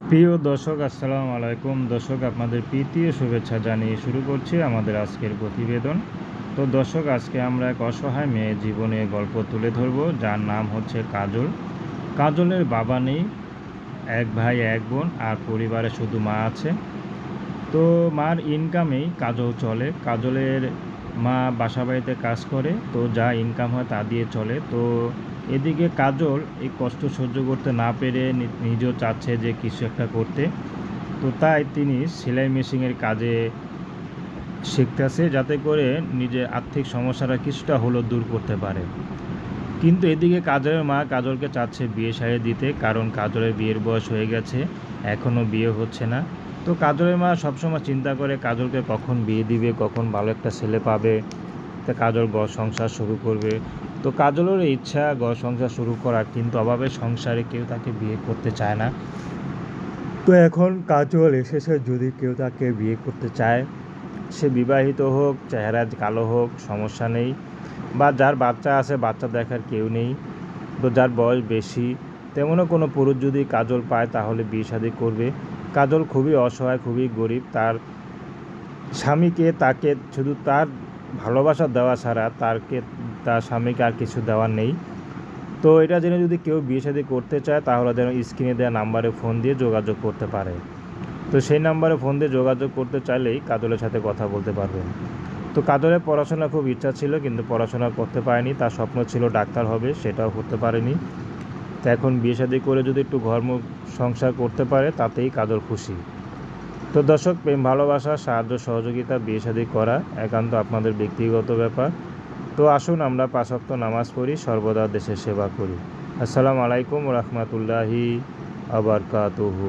প্রিয় দর্শক, আসসালামু আলাইকুম। দর্শক, আপনাদের প্রীতি ও শুভেচ্ছা জানিয়ে শুরু করছি আমাদের আজকের প্রতিবেদন। তো দর্শক, আজকে আমরা এক অসহায় মেয়ের জীবনে গল্প তুলে ধরব, যার নাম হচ্ছে কাজল। কাজলের বাবা নেই, এক ভাই, এক বোন, আর পরিবারে শুধু মা আছে। তো মার ইনকামেই কাজল চলে। কাজলের মা বাসা বাড়িতে কাজ করে, তো যা ইনকাম হয় তা দিয়ে চলে। তো এদিকে কাজল এই কষ্ট সহ্য করতে না পেরে নিজেও চাচ্ছে যে কিছু একটা করতে। তো তাই তিনি সেলাই মেশিনের কাজে শিখতেছে, যাতে করে নিজের আর্থিক সমস্যাটা কিছুটা হলেও দূর করতে পারে। কিন্তু এদিকে কাজলের মা কাজলকে চাচ্ছে বিয়ে সারিয়ে দিতে, কারণ কাজলের বিয়ের বয়স হয়ে গেছে এখনও বিয়ে হচ্ছে না। তো কাজলের মা সবসময় চিন্তা করে, কাজলকে কখন বিয়ে দিবে, কখন ভালো একটা ছেলে পাবে? তা কাজল ঘর সংসার শুরু করবে। তো কাজলের ইচ্ছা ঘর সংসার শুরু করার, কিন্তু অভাবে সংসারে কেউ তাকে বিয়ে করতে চায় না। তো এখন কাজল এসেছে যদি কেউ তাকে বিয়ে করতে চায়। সে বিবাহিত হোক, চেহারা কালো হোক, সমস্যা নেই। বা যার বাচ্চা আছে, বাচ্চা দেখার কেউ নেই। তো যার বয়স বেশি, তেমনও কোনো পুরুষ যদি কাজল পায়, তাহলে বিয়ে শাদী করবে। কাজল খুবই অসহায়, খুবই গরিব। তার স্বামীকে তাকে শুধু তার ভালোবাসা দেওয়া ছাড়া তারকে, তার স্বামীকে আর কিছু দেওয়ার নেই। তো এটা জেনে যদি কেউ বিয়ে শাদী করতে চায়, তাহলে যেন স্ক্রিনে দেওয়া নাম্বারে ফোন দিয়ে যোগাযোগ করতে পারে। তো সেই নাম্বারে ফোন দিয়ে যোগাযোগ করতে চাইলেই কাজলের সাথে কথা বলতে পারবেন। তো কাজলের পড়াশোনা খুব ইচ্ছা ছিল, কিন্তু পড়াশোনা করতে পারেনি। তার স্বপ্ন ছিল ডাক্তার হবে, সেটাও করতে পারেনি। তো এখন বিয়ে শাদি করে যদি একটু ঘর সংসার করতে পারে, তাতেই কাদের খুশি। তো দর্শক, প্রেম, ভালোবাসা, সাহায্য, সহযোগিতা, বিয়ে শাদি করা একান্ত আপনাদের ব্যক্তিগত ব্যাপার। তো আসুন আমরা পাশক্ত নামাজ পড়ি, সর্বদা দেশের সেবা করি। আসসালামু আলাইকুম রহমতুল্লাহি আবরকাতুহু